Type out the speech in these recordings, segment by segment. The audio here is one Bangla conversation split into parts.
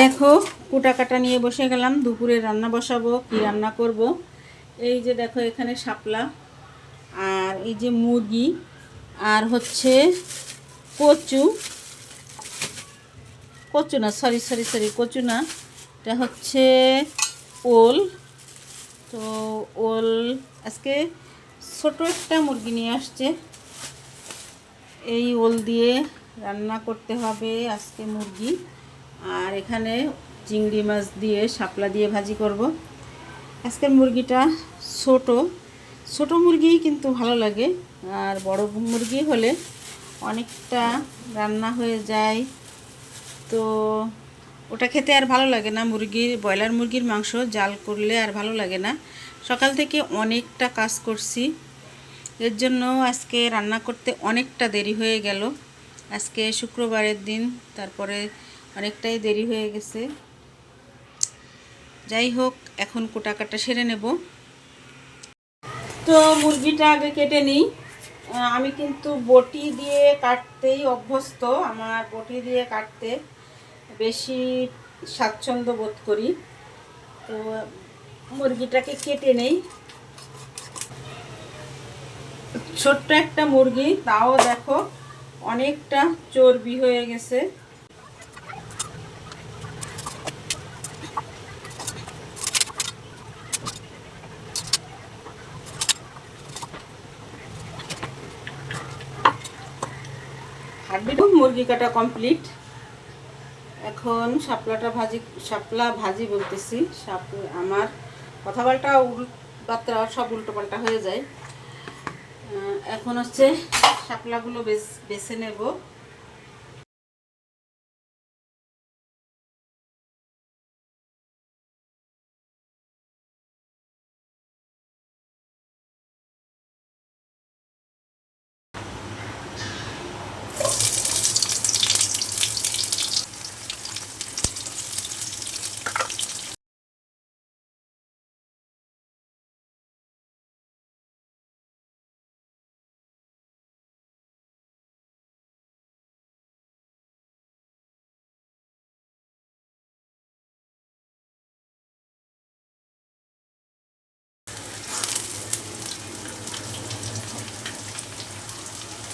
দেখো কুটা কাটা নিয়ে বসে গেলাম, দুপুরে রান্না বসাবো, কি রান্না করব। এই যে দেখো, এখানে শাপলা আর এই যে মুরগি আর হচ্ছে কচু। কচু না সরি সরি সরি কচু না, এটা হচ্ছে ওল। তো ওল আজকে ছোট একটা মুরগি নিয়ে আসছে। এই ওল দিয়ে রান্না করতে হবে আজকে মুরগি। আর এখানে চিংড়ি মাছ দিয়ে শাপলা দিয়ে ভাজি করব। আজকের মুরগিটা ছোট। ছোট মুরগিই কিন্তু ভালো লাগে। আর বড় মুরগি হলে অনেকটা রান্না হয়ে যায়। তো ওটা খেতে আর ভালো লাগে না। মুরগির ব্রয়লার মুরগির মাংস জাল করলে আর ভালো লাগে না। সকাল থেকে অনেকটা কাজ করছি। এর জন্য আজকে রান্না করতে অনেকটা দেরি হয়ে গেল। আজকে শুক্রবারের দিন, তারপরে অনেকটাই দেরি হয়ে গেছে। যাই হোক, এখন কোটা কাটা সেরে নেব। তো মুরগিটা আগে কেটে নিই। আমি কিন্তু বটি দিয়ে কাটতেই অভ্যস্ত। আমার বটি দিয়ে কাটতে বেশি স্বাচ্ছন্দ্য বোধ করি। তো মুরগিটাকে কেটে নেই। ছোট্ট একটা মুরগি, তাও দেখো অনেকটা চর্বি হয়ে গেছে। হাড্ডিটা মুরগি কাটা কমপ্লিট এখন শাপলাটা ভাজি, শাপলা ভাজি বলতেছি। শাপ, আমার কথাবার্তা উল বার্তা সব উল্টোপাল্টা হয়ে যায়। এখন হচ্ছে শাপলাগুলো বেছে নেব।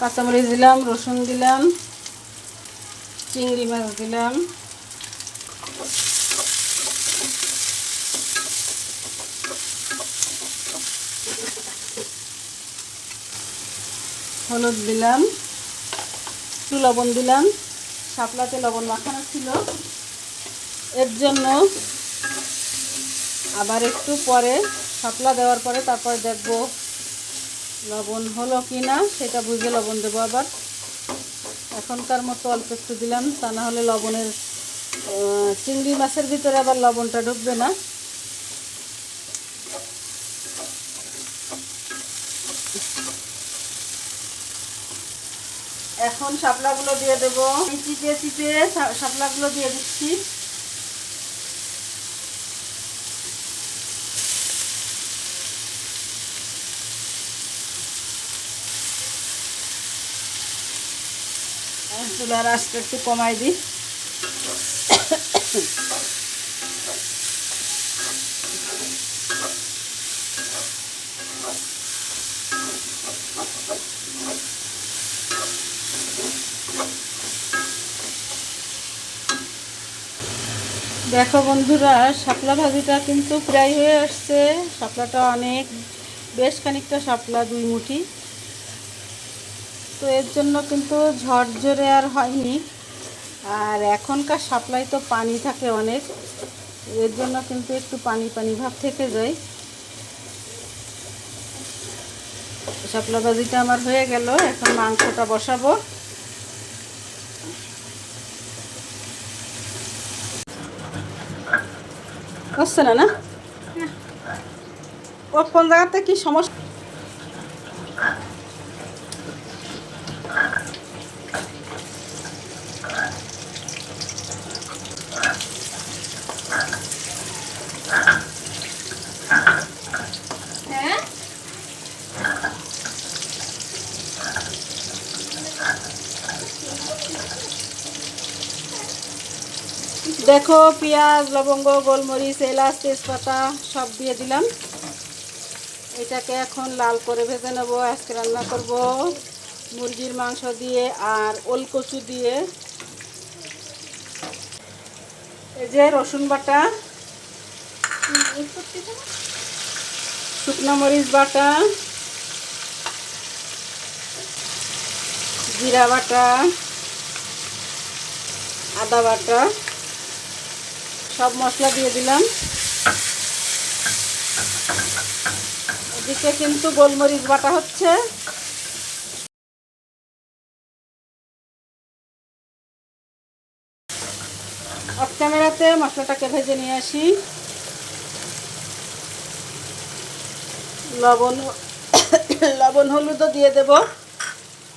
কাঁচামরিচ দিলাম, রসুন দিলাম, চিংড়ি মাছ দিলাম। হলুদ দিলাম, একটু লবণ দিলাম শাপলাতে লবণ মাখানো ছিল, এর জন্য আবার একটু পরে শাপলা দেওয়ার পরে তারপর দেখব লবণ হলো কি না সেটা বুঝে লবণ দেবো আবার। এখনকার মতো অল্প একটু দিলাম, তা না হলে লবণের চিংড়ি মাছের ভিতরে আবার লবণটা ঢুকবে না। এখন শাপলাগুলো দিয়ে দেবো। চিপে চিপে শাপলাগুলো দিয়ে দিচ্ছি। চুলার আঁচটা একটু কমাই দিই। দেখো বন্ধুরা, শাপলা ভাজিটা কিন্তু প্রায় হয়ে আসছে। শাপলাটা অনেক, বেশ খানিকটা শাপলা, দুই মুঠি। তো এর জন্য কিন্তু ঝরঝরে আর হয়নি। আর এখনকার সাপ্লাই তো পানি থাকে অনেক। এর জন্য কিন্তু একটু পানি পানি ভাব থেকে যায়। শাপলা ভাজিটা আমার হয়ে গেল, এখন মাংসটা বসাবো। হচ্ছে না না? ও, কোন জায়গাতে কি সমস্যা? দেখো, পেঁয়াজ, লবঙ্গ, গোলমরিচ, এলাচ, তেজপাতা সব দিয়ে দিলাম। এটাকে এখন লাল করে ভেজে নেব, আজকে রান্না করব মুরগির মাংস দিয়ে আর ওল কচু দিয়ে। এই যে রসুন বাটা, শুকনো মরিচ বাটা, জিরা বাটা, আদা বাটা। সব মশলা দিয়ে দিলাম। এদিকে কিন্তু গোলমরিচ বাটা হচ্ছে। অফ ক্যামেরাতে মশলাটাকে ভেজে নিয়ে আসি। লবণ লবণ হলুদও দিয়ে দেব।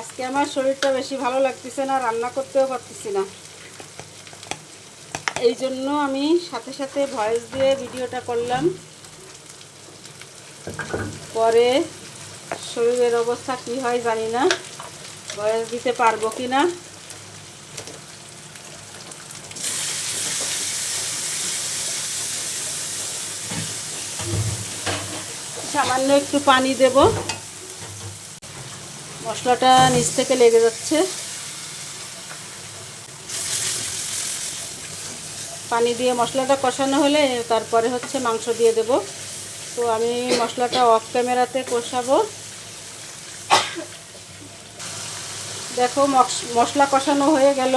আজকে আমার শরীরটা বেশি ভালো লাগতেছে না, রান্না করতেও পারতেছি না। এই জন্য আমি সাথে সাথে ভয়েস দিয়ে ভিডিওটা করলাম। পরে শরীরের অবস্থা কি হয় জানি না। ভয়েস দিতে পারব কি না? সামান্য একটু পানি দেব। মশলাটা নিচ থেকে লেগে যাচ্ছে। পানি দিয়ে মশলাটা কষানো হলে তারপরে হচ্ছে মাংস দিয়ে দেব। তো আমি মশলাটা অফ ক্যামেরাতে কষাবো। দেখো, মশ- মশলা কষানো হয়ে গেল।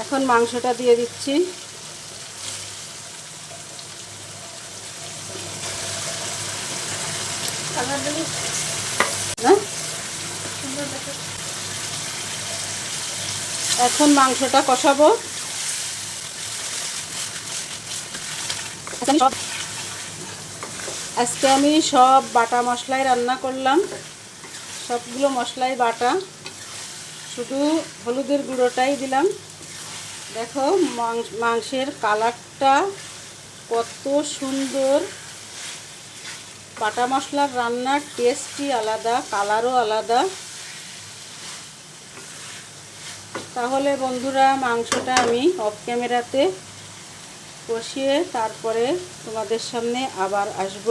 এখন মাংসটা দিয়ে দিচ্ছি। না এখন মাংসটা কষাবো। আজকে আমি সব- আজকে আমি সব বাটা মশলাই রান্না করলাম। সবগুলো মশলাই, বাটা। শুধু হলুদের গুঁড়োটাই দিলাম। দেখো, মাংস- মাংসের কালারটা কত সুন্দর। বাটা মশলার রান্নার টেস্টই আলাদা, কালারও আলাদা। তাহলে বন্ধুরা, মাংসটা আমি অফ ক্যামেরাতে কষিয়ে তারপরে তোমাদের সামনে আবার আসব।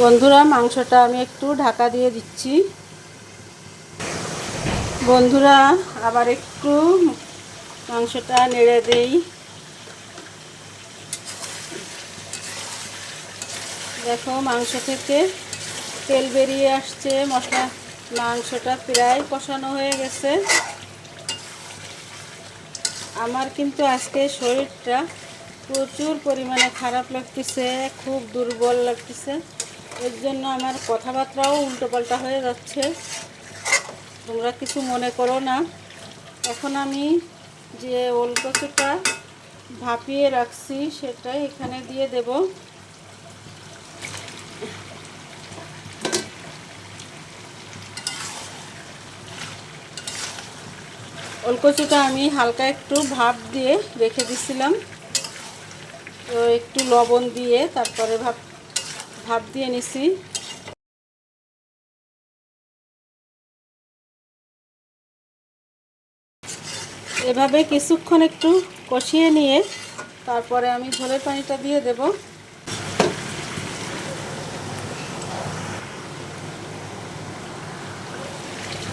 বন্ধুরা, মাংসটা আমি একটু ঢাকা দিয়ে দিচ্ছি। বন্ধুরা, আবার একটু মাংসটা নেড়ে দেই। দেখো, মাংস থেকে তেল বেরিয়ে আসছে, মশলা, মাংসটা প্রায় কষানো হয়ে গেছে। আমার কিন্তু আজকে শরীরটা প্রচুর পরিমাণে খারাপ লাগতেছে, খুব দুর্বল লাগতেছে। এর জন্য আমার কথাবার্তাও উল্টোপাল্টা হয়ে যাচ্ছে। তোমরা কিছু মনে করো না। এখন আমি যে ওল কচুটা ভাপিয়ে রাখছি, সেটাই এখানে দিয়ে দেব। ওলকচুটা আমি হালকা একটু ভাপ দিয়ে রেখে দিছিলাম। তো একটু লবণ দিয়ে তারপরে ভাপ ভাপ দিয়ে নিছি। এভাবে কিছুক্ষণ একটু কষিয়ে নিয়ে তারপরে আমি ঝোলের পানিটা দিয়ে দেব।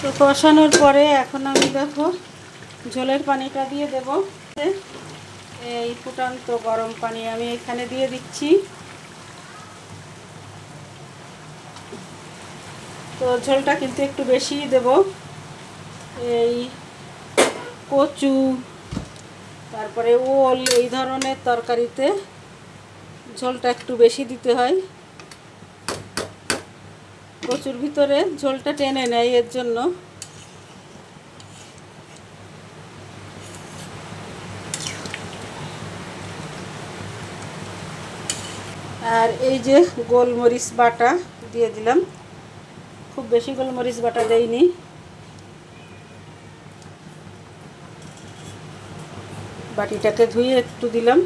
তো কষানোর পরে এখন আমি দেখো ঝোলের পানিটা দিয়ে দেব। এই ফুটান্ত গরম পানি আমি এখানে দিয়ে দিচ্ছি। তো ঝোলটা কিন্তু একটু বেশিই দেব। এই কচু, তারপরে ওল, এই ধরনের তরকারিতে ঝোলটা একটু বেশি দিতে হয়। কচুর ভিতরে ঝোলটা টেনে নেয় এর জন্য। আর এই যে গোলমরিচ বাটা দিয়ে দিলাম। খুব বেশি গোলমরিচ বাটা দেয়নি বাটিটাকে ধুয়ে একটু দিলাম।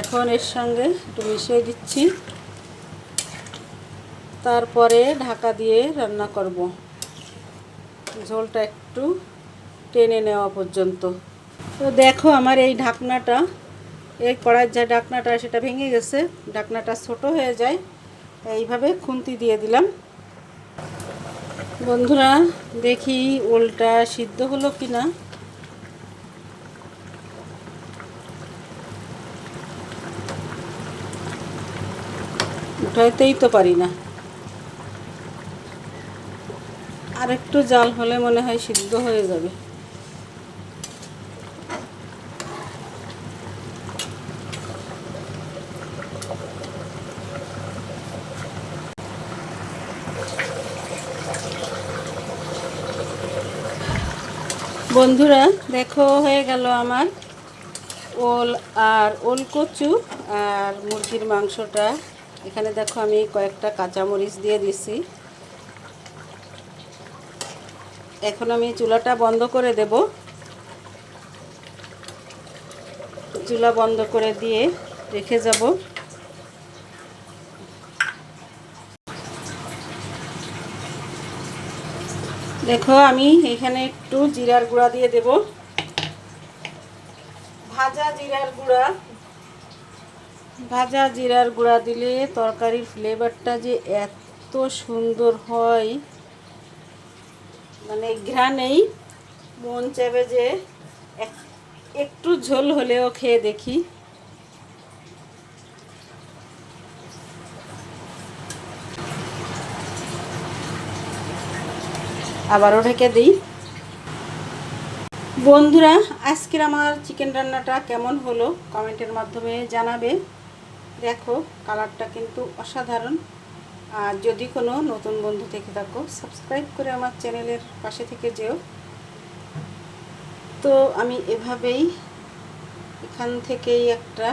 এখন এর সঙ্গে একটু মিশিয়ে দিচ্ছি। তারপরে ঢাকা দিয়ে রান্না করব। ঝোলটা একটু টেনে নেওয়া পর্যন্ত। তো দেখো আমার এই ঢাকনাটা, এই কড়াইয়ের যে ঢাকনাটা, সেটা ভেঙে গেছে। ঢাকনাটা ছোট হয়ে যায়, এইভাবে খুন্তি দিয়ে দিলাম। বন্ধুরা, দেখি ওলটা সিদ্ধ হলো কি না উঠাইতেই তো পারি না। আর একটু জাল হলে মনে হয় সিদ্ধ হয়ে যাবে। বন্ধুরা, দেখো, হয়ে গেল আমার ওল আর ওল কচু আর মুরগির মাংসটা। এখানে দেখো, আমি কয়েকটা কাঁচামরিচ দিয়ে দিছি। এখন আমি চুলাটা বন্ধ করে দেব। চুলা বন্ধ করে দিয়ে রেখে যাব। দেখো, আমি এখানে একটু জিরার গুঁড়া দিয়ে দেব। ভাজা জিরার গুঁড়া। ভাজা জিরার গুঁড়া দিলে তরকারির ফ্লেভারটা যে এত সুন্দর হয়। মানে ঘ্রাণেই মন চাইবে যে এক- একটু ঝোল হলেও খেয়ে দেখি। আবারও ঢেকে দিই। বন্ধুরা, আজকের আমার চিকেন রান্নাটা কেমন হলো কমেন্টের মাধ্যমে জানাবে। দেখো, কালারটা কিন্তু অসাধারণ। আর যদি কোনো নতুন বন্ধু থেকে থাকো সাবস্ক্রাইব করে আমার চ্যানেলের পাশে থেকে যেও। তো আমি এভাবেই এখান থেকেই একটা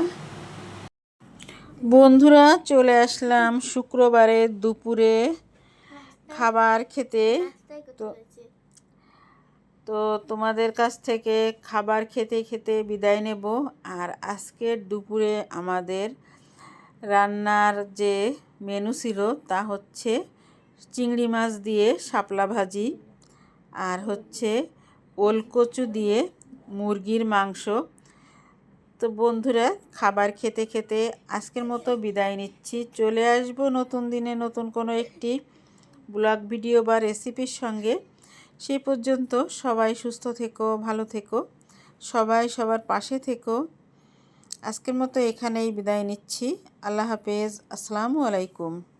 বন্ধুরা চলে আসলাম শুক্রবারে দুপুরে। খাবার খেতে তো তো তোমাদের কাছ থেকে খাবার খেতে খেতে বিদায় নেব। আর আজকের দুপুরে আমাদের রান্নার যে মেনু ছিল তা হচ্ছে চিংড়ি মাছ দিয়ে শাপলা ভাজি আর হচ্ছে ওলকচু দিয়ে মুরগির মাংস। তো বন্ধুরা খাবার খেতে খেতে আজকের মতো বিদায় নিচ্ছি। চলে আসব নতুন দিনে নতুন কোনো একটি ব্লগ ভিডিও বা রেসিপির সঙ্গে সে পর্যন্ত সবাই সুস্থ থেকো, ভালো থেকো, সবাই সবার পাশে থেকো। আজকের মতো এখানেই বিদায় নিচ্ছি। আল্লাহ হাফেজ। আসসালামু আলাইকুম।